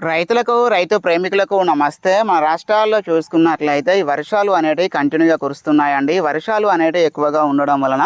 రైతులకు రైతు ప్రేమికులకు నమస్తే. మన రాష్ట్రాల్లో చూసుకున్నట్లయితే ఈ వర్షాలు అనేటివి కంటిన్యూగా కురుస్తున్నాయండి. వర్షాలు అనేటివి ఎక్కువగా ఉండడం వలన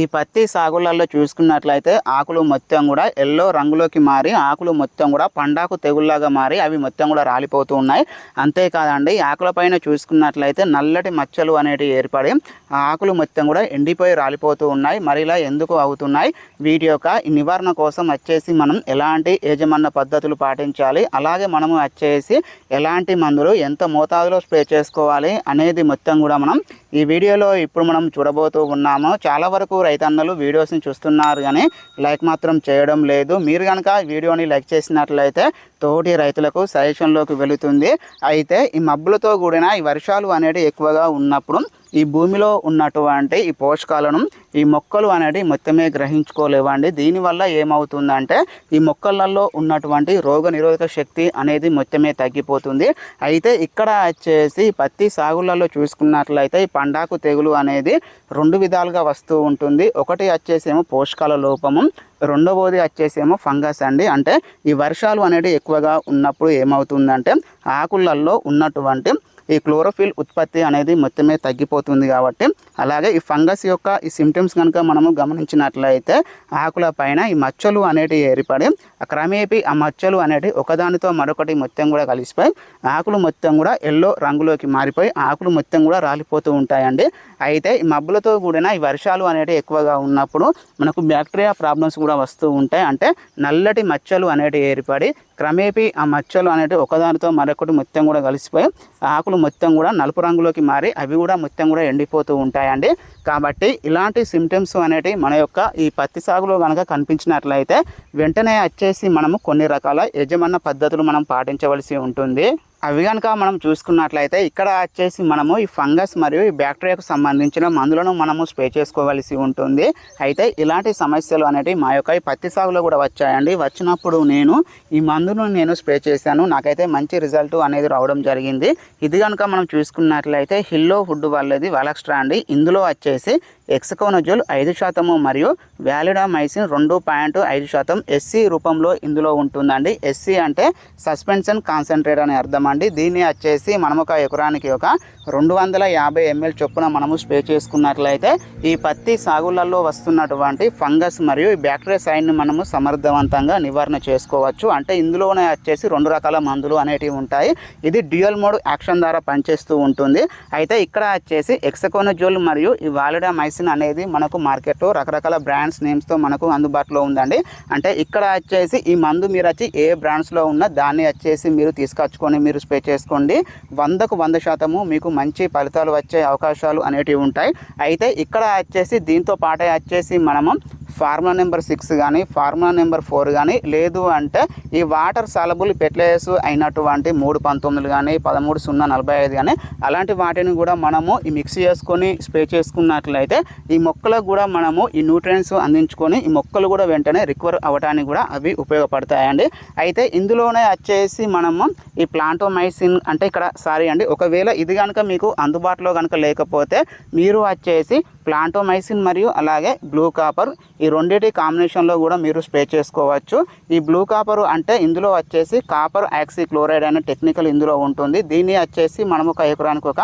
ఈ పత్తి సాగులలో చూసుకున్నట్లయితే ఆకులు మొత్తం కూడా ఎల్లో రంగులోకి మారి ఆకులు మొత్తం కూడా పండాకు తెగుల్లాగా మారి అవి మొత్తం కూడా రాలిపోతూ ఉన్నాయి. అంతేకాదండి ఆకులపైన ఆకుల పైన చూసుకున్నట్లయితే నల్లటి మచ్చలు అనేటివి ఏర్పడి ఆ ఆకులు మొత్తం కూడా ఎండిపోయి రాలిపోతూ ఉన్నాయి. మరి ఇలా ఎందుకు అవుతున్నాయి? వీటి యొక్క నివారణ కోసం వచ్చేసి మనం ఎలాంటి యజమాన పద్ధతులు పాటించాలి? అలా అలాగే మనము వచ్చేసి ఎలాంటి మందులు ఎంత మోతాదులో స్ప్రే చేసుకోవాలి అనేది మొత్తం కూడా మనం ఈ వీడియోలో ఇప్పుడు మనం చూడబోతూ ఉన్నాము. చాలా వరకు రైతన్నలు వీడియోస్ని చూస్తున్నారు కానీ లైక్ మాత్రం చేయడం లేదు. మీరు కనుక వీడియోని లైక్ చేసినట్లయితే తోటి రైతులకు సజెషన్లోకి వెళుతుంది. అయితే ఈ మబ్బులతో కూడిన ఈ వర్షాలు అనేవి ఎక్కువగా ఉన్నప్పుడు ఈ భూమిలో ఉన్నటువంటి ఈ పోషకాలను ఈ మొక్కలు అనేది మొత్తమే గ్రహించుకోలేవండి. దీనివల్ల ఏమవుతుందంటే ఈ మొక్కలలో ఉన్నటువంటి రోగ నిరోధక శక్తి అనేది మొత్తమే తగ్గిపోతుంది. అయితే ఇక్కడ వచ్చేసి పత్తి సాగులలో చూసుకున్నట్లయితే ఈ పండాకు తెగులు అనేది రెండు విధాలుగా వస్తూ ఉంటుంది. ఒకటి వచ్చేసేమో పోషకాల లోపము రెండవది వచ్చేసేమో ఫంగస్ అండి. అంటే ఈ వర్షాలు అనేది ఎక్కువగా ఉన్నప్పుడు ఏమవుతుందంటే ఆకులలో ఉన్నటువంటి ఈ క్లోరోఫిల్ ఉత్పత్తి అనేది మొత్తమే తగ్గిపోతుంది కాబట్టి అలాగే ఈ ఫంగస్ యొక్క ఈ సిమ్టమ్స్ కనుక మనము గమనించినట్లయితే ఆకుల పైన ఈ మచ్చలు అనేటివి ఏర్పడి క్రమేపీ ఆ మచ్చలు అనేటివి ఒకదానితో మరొకటి మొత్తం కూడా కలిసిపోయి ఆకులు మొత్తం కూడా ఎల్లో రంగులోకి మారిపోయి ఆకులు మొత్తం కూడా రాలిపోతూ ఉంటాయండి. అయితే ఈ మబ్బులతో కూడిన ఈ వర్షాలు అనేటివి ఎక్కువగా ఉన్నప్పుడు మనకు బ్యాక్టీరియా ప్రాబ్లమ్స్ కూడా వస్తూ ఉంటాయి. అంటే నల్లటి మచ్చలు అనేటివి ఏర్పడి క్రమేపీ ఆ మచ్చలు అనేటివి ఒకదానితో మరొకటి మొత్తం కూడా కలిసిపోయి ఆకులు మొత్తం కూడా నలుపు రంగులోకి మారి అవి కూడా మొత్తం కూడా ఎండిపోతూ ఉంటాయండి. కాబట్టి ఇలాంటి సిమ్టమ్స్ అనేటివి మన యొక్క ఈ పత్తి సాగులో కనుక కనిపించినట్లయితే వెంటనే వచ్చేసి మనము కొన్ని రకాల యజమాన పద్ధతులు మనం పాటించవలసి ఉంటుంది. అవి కనుక మనం చూసుకున్నట్లయితే ఇక్కడ వచ్చేసి మనము ఈ ఫంగస్ మరియు ఈ బ్యాక్టీరియాకు సంబంధించిన మందులను మనము స్ప్రే చేసుకోవాల్సి ఉంటుంది. అయితే ఇలాంటి సమస్యలు అనేవి మా యొక్క ఈ పత్తి సాగులో కూడా వచ్చాయండి. వచ్చినప్పుడు నేను ఈ మందును నేను స్ప్రే చేశాను. నాకైతే మంచి రిజల్ట్ అనేది రావడం జరిగింది. ఇది కనుక మనం చూసుకున్నట్లయితే హిల్లో ఫుడ్ వాళ్ళది వలక్స్ట్రా అండి ఇందులో వచ్చేసి ఎక్సకోనజోల్ ఐదు శాతము మరియు వ్యాలిడామైసిన్ రెండు పాయింట్ ఐదు శాతం ఎస్సీ రూపంలో ఇందులో ఉంటుందండి. ఎస్సీ అంటే సస్పెన్షన్ కాన్సన్ట్రేట్ అని అర్థం అండి. దీన్ని వచ్చేసి మనం ఒక ఎకరానికి ఒక రెండు వందల యాభై ఎంఎల్ చొప్పున మనము స్ప్రే చేసుకున్నట్లయితే ఈ పత్తి సాగులలో వస్తున్నటువంటి ఫంగస్ మరియు బ్యాక్టీరియా సైడ్ని మనము సమర్థవంతంగా నివారణ చేసుకోవచ్చు. అంటే ఇందులోనే వచ్చేసి రెండు రకాల మందులు అనేటివి ఉంటాయి. ఇది డ్యూయల్ మోడ్ యాక్షన్ ద్వారా పనిచేస్తూ ఉంటుంది. అయితే ఇక్కడ వచ్చేసి ఎక్సకోనజోల్ మరియు ఈ వాలిడామైసిన్ మెడిసిన్ అనేది మనకు మార్కెట్లో రకరకాల బ్రాండ్స్ నేమ్స్తో మనకు అందుబాటులో ఉందండి. అంటే ఇక్కడ వచ్చేసి ఈ మందు మీరు వచ్చి ఏ బ్రాండ్స్లో ఉన్న దాన్ని వచ్చేసి మీరు తీసుకొచ్చుకొని మీరు స్ప్రే చేసుకోండి. వందకు వంద శాతము మీకు మంచి ఫలితాలు వచ్చే అవకాశాలు అనేటివి ఉంటాయి. అయితే ఇక్కడ వచ్చేసి దీంతో పాటే వచ్చేసి మనము ఫార్ములా నెంబర్ సిక్స్ కానీ ఫార్ములా నెంబర్ ఫోర్ కానీ లేదు అంటే ఈ వాటర్ సాలబుల్ పెట్లేస్ అయినటువంటి మూడు పంతొమ్మిది కానీ పదమూడు సున్నా నలభై ఐదు కానీ అలాంటి వాటిని కూడా మనము ఈ మిక్స్ చేసుకొని స్ప్రే చేసుకున్నట్లయితే ఈ మొక్కలకు కూడా మనము ఈ న్యూట్రియన్స్ అందించుకొని ఈ మొక్కలు కూడా వెంటనే రికవర్ అవ్వడానికి కూడా అవి ఉపయోగపడతాయండి. అయితే ఇందులోనే వచ్చేసి మనము ఈ ప్లాంటోమైసిన్ అంటే ఇక్కడ సారీ అండి ఒకవేళ ఇది కనుక మీకు అందుబాటులో కనుక లేకపోతే మీరు వచ్చేసి ప్లాంటోమైసిన్ మరియు అలాగే బ్లూ కాపర్ ఈ రెండింటి కాంబినేషన్లో కూడా మీరు స్ప్రే చేసుకోవచ్చు. ఈ బ్లూ కాపర్ అంటే ఇందులో వచ్చేసి కాపర్ యాక్సీ క్లోరైడ్ అనే టెక్నికల్ ఇందులో ఉంటుంది. దీన్ని వచ్చేసి మనం ఒక ఎకరానికి ఒక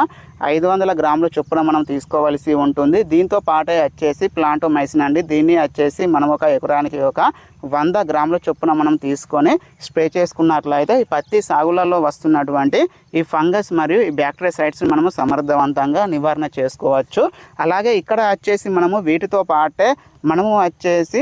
ఐదు వందల గ్రాముల చొప్పున మనం తీసుకోవాల్సి ఉంటుంది. దీంతో పాటే వచ్చేసి ప్లాంటోమైసిన్ అండి. దీన్ని వచ్చేసి మనం ఒక ఎకరానికి ఒక వంద గ్రాముల చొప్పున మనం తీసుకొని స్ప్రే చేసుకున్నట్లయితే ఈ పత్తి సాగులలో వస్తున్నటువంటి ఈ ఫంగస్ మరియు ఈ బ్యాక్టీరియసైడ్స్ మనము సమర్థవంతంగా నివారణ చేసుకోవచ్చు. అలాగే ఇక్కడ వచ్చేసి మనము వీటితో పాటే మనము వచ్చేసి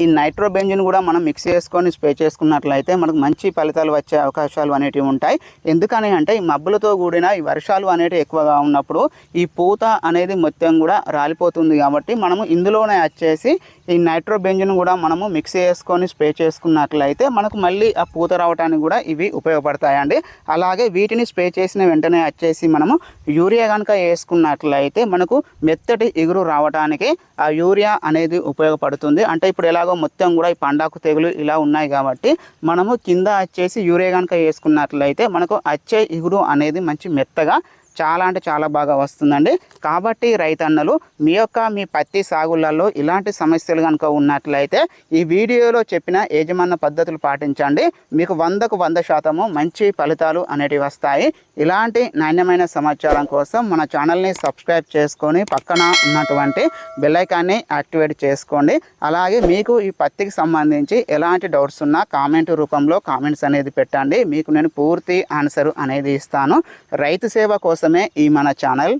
ఈ నైట్రోబెంజిన్ కూడా మనం మిక్స్ చేసుకొని స్ప్రే చేసుకున్నట్లయితే మనకు మంచి ఫలితాలు వచ్చే అవకాశాలు అనేటివి ఉంటాయి. ఎందుకని అంటే ఈ మబ్బులతో కూడిన ఈ వర్షాలు అనేటివి ఎక్కువగా ఉన్నప్పుడు ఈ పూత అనేది మొత్తం కూడా రాలిపోతుంది కాబట్టి మనము ఇందులోనే వచ్చేసి ఈ నైట్రోబెంజిన్ కూడా మనము మిక్స్ చేసుకొని స్ప్రే చేసుకున్నట్లయితే మనకు మళ్ళీ ఆ పూత రావడానికి కూడా ఇవి ఉపయోగపడతాయండి. అలాగే వీటిని స్ప్రే చేసిన వెంటనే వచ్చేసి మనము యూరియా కనుక వేసుకున్నట్లయితే మనకు మెత్తటి ఎగురు రావడానికి ఆ యూరియా అనేది ఉపయోగపడుతుంది. అంటే ఇప్పుడు ఎలాగో మొత్తం కూడా ఈ పండాకు తెగులు ఇలా ఉన్నాయి కాబట్టి మనము కింద వచ్చేసి యూరియా కనుక వేసుకున్నట్లయితే మనకు వచ్చే ఇగురు అనేది మంచి మెత్తగా చాలా అంటే చాలా బాగా వస్తుందండి. కాబట్టి రైతన్నలు మీ యొక్క మీ పత్తి సాగులలో ఇలాంటి సమస్యలు కనుక ఉన్నట్లయితే ఈ వీడియోలో చెప్పిన యజమాన పద్ధతులు పాటించండి. మీకు వందకు వంద శాతము మంచి ఫలితాలు అనేటివి వస్తాయి. ఇలాంటి నాణ్యమైన సమాచారం కోసం మన ఛానల్ని సబ్స్క్రైబ్ చేసుకొని పక్కన ఉన్నటువంటి బెల్లైకాన్ని యాక్టివేట్ చేసుకోండి. అలాగే మీకు ఈ పత్తికి సంబంధించి ఎలాంటి డౌట్స్ ఉన్నా కామెంట్ రూపంలో కామెంట్స్ అనేది పెట్టండి. మీకు నేను పూర్తి ఆన్సర్ అనేది ఇస్తాను. రైతు సేవ కోసం కోసమే ఈ మన ఛానల్